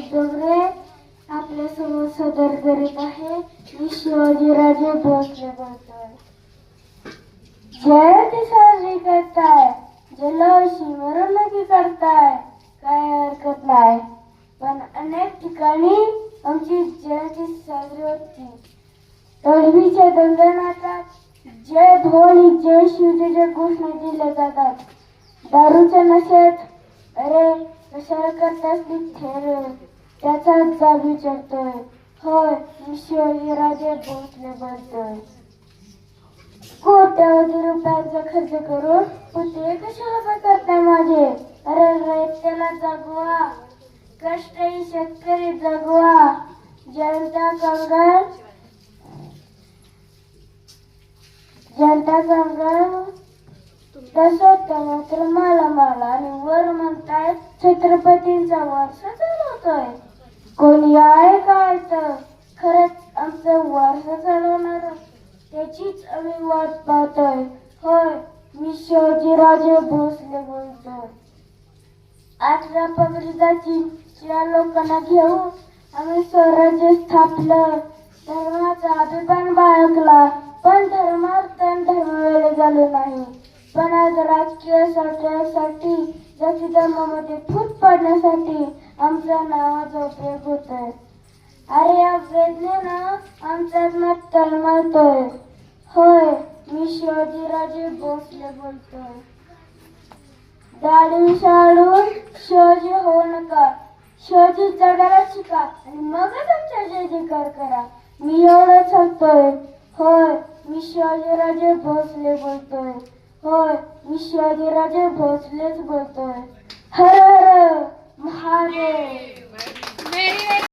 डोंगरे आपल्यासमोर सदर करीत आहे मी शिवाजीराजे भोसले बोलतोय जयंती साजरी करताय जल्लोषी मिरवणुकी करताय काय हरकत नाही. पण अनेक ठिकाणी आमची जयंती साजरी होती. तळवीच्या दंगनाटात जय भोळी जय शिवजीच्या घोषणा दिल्या जातात. दारूच्या नशेत अरे कशाला करताच ती त्याचा विचारतोय होय मी शिवाजीराजे भोसले म्हणतोय कोट्यावधी रुपयांचा खर्च करून पुतळे कशाला करताय माझे अरे रयतेला जगवा कष्टही शेतकरी जगवा जनता कंगाल जनता कंगाल तसं तर मात्र मला मला आणि वर म्हणताय छत्रपतींचा वारसा चालवतोय कोणी आहे काय तर खरंच आमचं वारसा चालवणार त्याचीच आम्ही वाट पाहतोय. होय मी शिवाजीराजे भोसले बोलतोय. अठरा पगडी या लोकांना घेऊन आम्ही स्वराज्य स्थापलं. धर्माचा अभिमान बाळगला. पण धर्मात धर्म धर्मवेळे झाले नाही. पण आज राजकीय स्वार्थासाठी जाती धर्मामध्ये फूट पाडण्यासाठी आमच्या नावाचा उपयोग होतोय. अरे या वेदनेनं आमचा मत तळमळतोय होय मी शिवाजीराजे भोसले बोलतोय. दाढी शाळून शिवाजी होऊ नका. शिवाजी जगायला शिका आणि मगच आमच्या जय करा. मी एवढं सांगतोय. होय मी शिवाजीराजे भोसले बोलतोय. होय मी शिवाजीराजे भोसलेच बोलतोय.